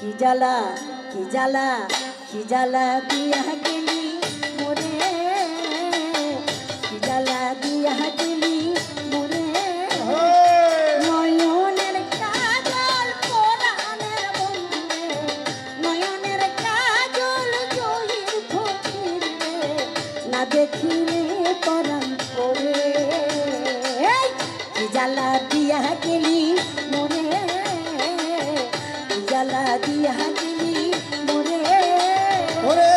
কি জ্বালা, কি জালা কি জালা দিয়া গেলি মোরে কি জালা দিয়া গেলি মোরে নয়নের কাজল পরাণের বন্ধুরে, নয়নের কাজল জহির ফকিরে, না দেখিলে পরাণ করে। কি জালা দিয়া গেলি দিয়া দিলি মোরে। ওরে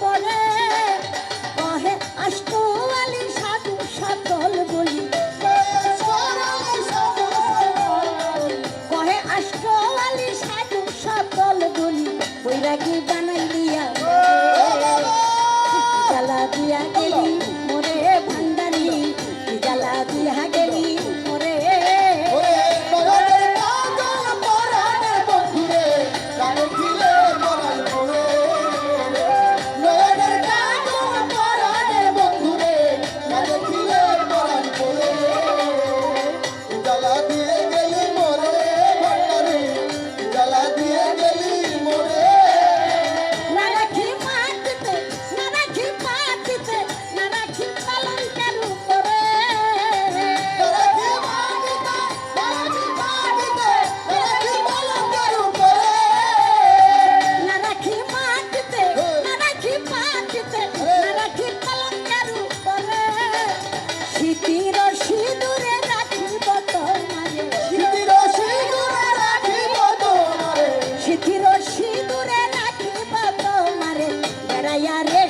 পরে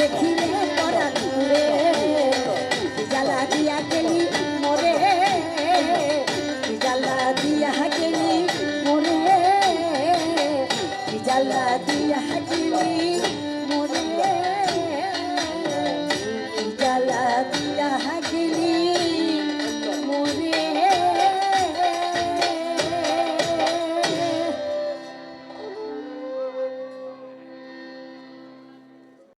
দেখিলে